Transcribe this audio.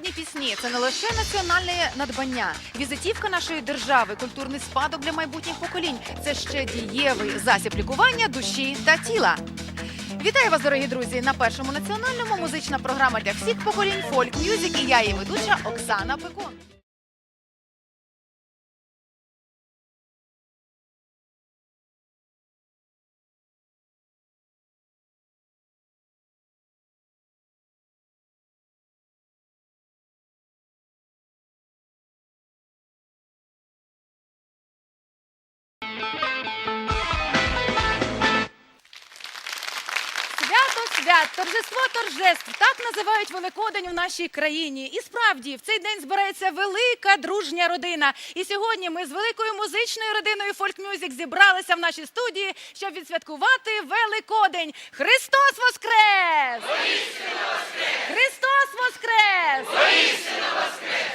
Народні пісні це не лише національне надбання, візитівка нашої держави, культурний спадок для майбутніх поколінь. Це ще дієвий засіб лікування душі та тіла. Вітаю вас, дорогі друзі! На першому національному музична програма для всіх поколінь Фольк Мюзик і я її ведуча Оксана Пекун. Свят, торжество торжеств. Так називають Великодень у нашій країні. І справді в цей день збирається велика дружня родина. І сьогодні ми з великою музичною родиною Music зібралися в нашій студії, щоб відсвяткувати Великодень. Христос Воскрес! Христос Воскрес! Христос Воскрес!